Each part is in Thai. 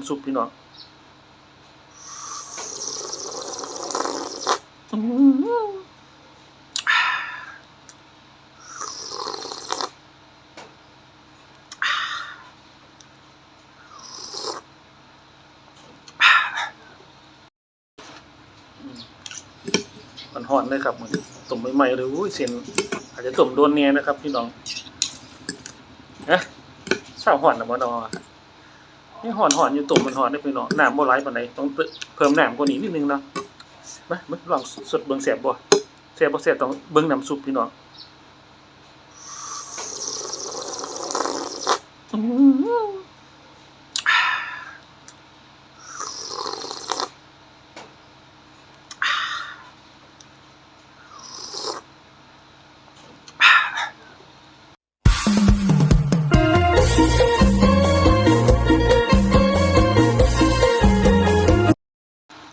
ำซุปพี่น้องมันหอนเลยครับมันต้มใหม่ๆเลยอุ้ยเส้นอาจจะต้มโดนเนี่ยนะครับ พี่น้องนะเศร้าหอนนะบ่นอ นี่หอนหอนอยู่ตุ่มมันหอนได้พี่น้องน้ำบ่ไหลปานใดต้องเพิ่มน้ำกว่านี้นิดนึงเนาะมามาลองสดเบิ่งแสบบ่แสบบ่แสบต้องเบิ่งน้ำซุปพี่น้องอื้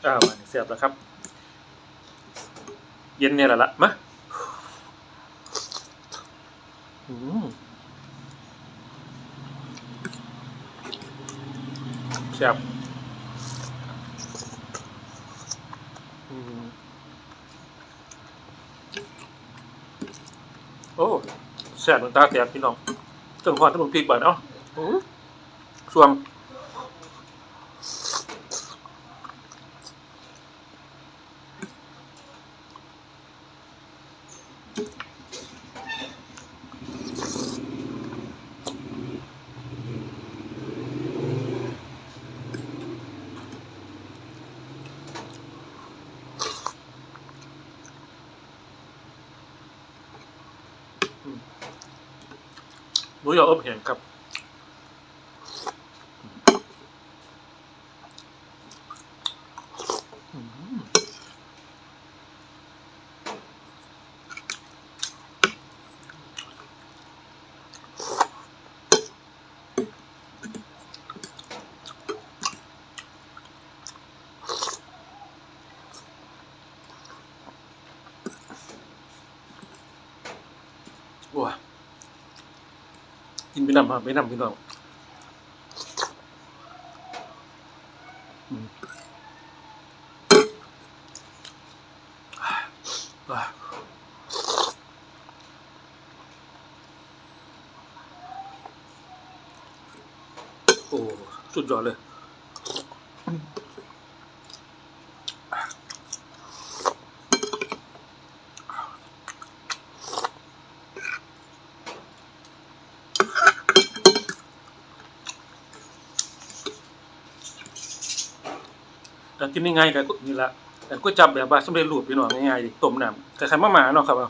อ้าวเสียบแล้วครับ เย็นเนี่ยแหละละมาอืมเสียบอโอ้แซ่บเหมือนตาแตกพี่น้องจังหวะที่ผมพริกบ่อยเนาะอืมช่วง หมูยออบแห้งครับ ว้ากินไปนำมาไปนำพี่น้องอืมว้าโอ้สุดยอดเลย แต่กินง่ายๆกับนี่ละแต่ก๋วยจับแบบว่าสำเร็จรูปพี่น้องง่ายๆดิต้มน้ำคล้ายๆมะหมาเนาะครับเอา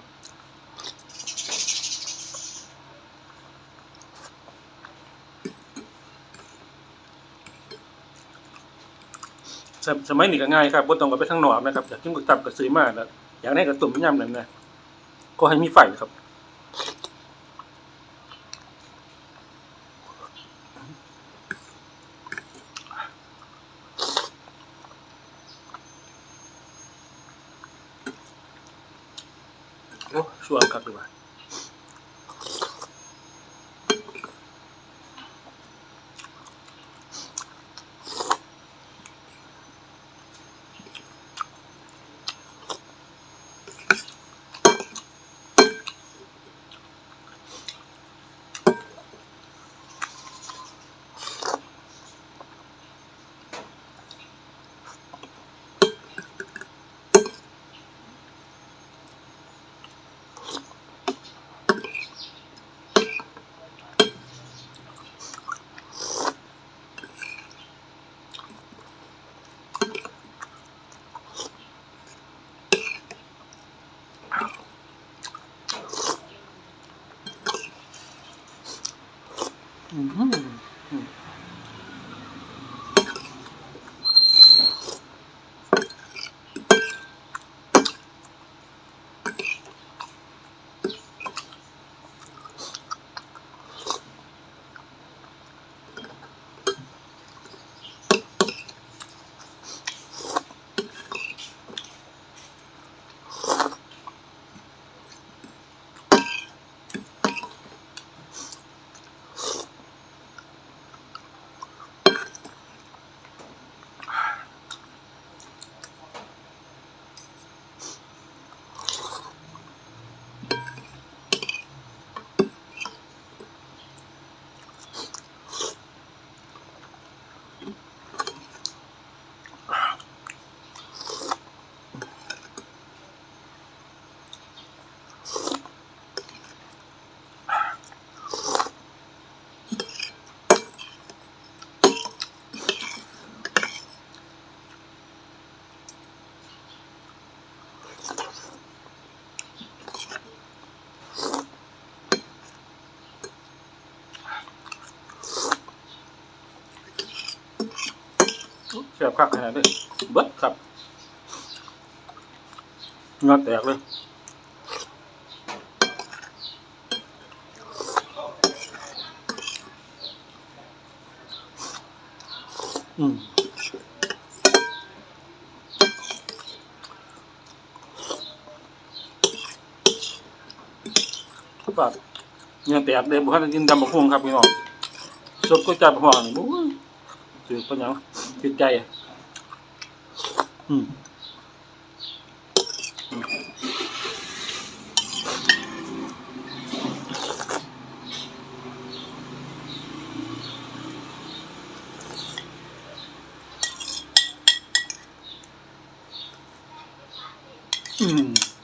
สมสมัยนี้ก็ง่ายครับบ่ต้องเอาไปทางนอกนะครับอยากกินก๋วยจับก็ซื้อมาแล้วอยากได้ก็ต้มยำนั่นนะก็ให้มีไฟครับ โอ้ช Anladın mı? วนครับดีกว่าเสียบคักขนาดนี้เบิดครับเงาแตกเลยอืมแบบเงี้ยแตกเลยบุคคลกินดำบักฮวงครับพี่น้องสดก็จับห่อนี่ โอ้ยจืดปะหยังจิตใจอะอืมอืม